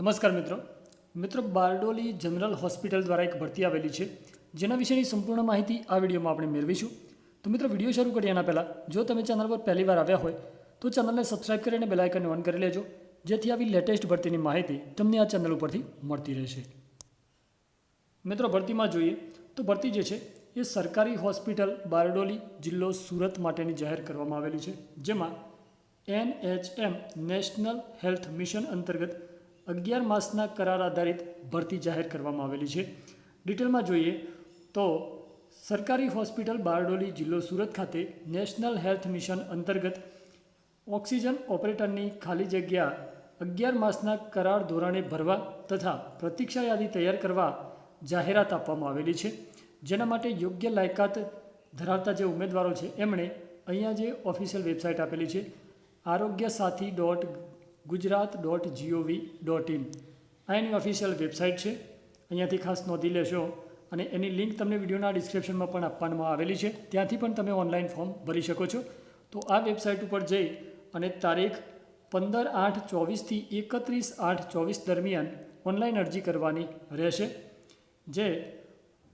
નમસ્કાર મિત્રો. મિત્રો બારડોલી જનરલ હોસ્પિટલ દ્વારા એક ભરતી આવેલી છે. જેના વિશેની સંપૂર્ણ માહિતી આ વિડીયોમાં આપણે મેળવીશું. તો મિત્રો વીડિયો શરૂ કરીએ એના પહેલાં, જો તમે ચેનલ પર પહેલી વાર આવ્યા હોય, તો ચેનલને સબસ્ક્રાઈબ કરીને બેલાઇકનને ઓન કરી લેજો. જેથી આવી લેટેસ્ટ ભરતીની માહિતી તમને આ ચેનલ ઉપરથી મળતી રહેશે. મિત્રો ભરતીમાં જોઈએ, તો ભરતી જે છે, એ સરકારી હોસ્પિટલ બારડોલી જિલ્લો સુરત માટેની જાહેર કરવામાં આવેલી છે. જેમાં એનએચએમ નેશનલ હેલ્થ મિશન અંતર્ગત અગિયાર માસના કરાર આધારિત ભરતી જાહેર કરવામાં આવેલી છે. ડિટેલમાં જોઈએ તો સરકારી હોસ્પિટલ બારડોલી જિલ્લો સુરત ખાતે નેશનલ હેલ્થ મિશન અંતર્ગત ઓક્સિજન ઓપરેટરની ખાલી જગ્યા અગિયાર માસના કરાર ધોરણે ભરવા તથા પ્રતીક્ષા યાદી તૈયાર કરવા જાહેરાત આપવામાં આવેલી છે. જેના માટે યોગ્ય લાયકાત ધરાવતા જે ઉમેદવારો છે, એમણે અહીંયા જે ઓફિશિયલ વેબસાઇટ આપેલી છે Arogya Sathi dot Gujarat dot GOV dot in. આ એની ઓફિશિયલ વેબસાઇટ છે. અહીંયાથી ખાસ નોંધી લેશો અને એની લિંક તમને વિડીયોના ડિસ્ક્રિપ્શનમાં પણ આપવામાં આવેલી છે. ત્યાંથી પણ તમે ઓનલાઈન ફોર્મ ભરી શકો છો. તો આ વેબસાઇટ ઉપર જઈ અને તારીખ પંદર આઠ ચોવીસથી એકત્રીસ આઠ ચોવીસ દરમિયાન ઓનલાઈન અરજી કરવાની રહેશે. જે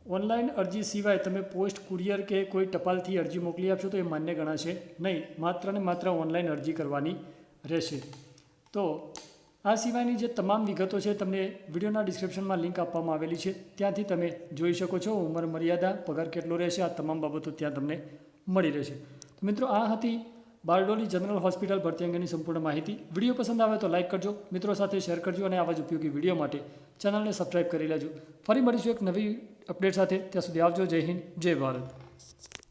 ઓનલાઈન અરજી સિવાય તમે પોસ્ટ, કુરિયર કે કોઈ ટપાલથી અરજી મોકલી આપશો તો એ માન્ય ગણાશે નહીં. માત્ર ને માત્ર ઓનલાઈન અરજી કરવાની રહેશે. તો આ સિવાયની જે તમામ વિગતો છે તમને વિડીયોના ડિસ્ક્રિપ્શનમાં લિંક આપવામાં આવેલી છે. ત્યાંથી તમે જોઈ શકો છો ઉંમર, મર્યાદા, પગાર કેટલો રહેશે, આ તમામ બાબતો ત્યાં તમને મળી રહેશે. તો મિત્રો, આ હતી બારડોલી જનરલ હોસ્પિટલ ભરતી અંગેની સંપૂર્ણ માહિતી. વીડિયો પસંદ આવે તો લાઇક કરજો, મિત્રો સાથે શેર કરજો અને આવા જ ઉપયોગી વીડિયો માટે ચેનલને સબસ્ક્રાઈબ કરી લેજો. ફરી મળીશું એક નવી અપડેટ સાથે. ત્યાં સુધી આવજો. જય હિન્દ, જય ભારત.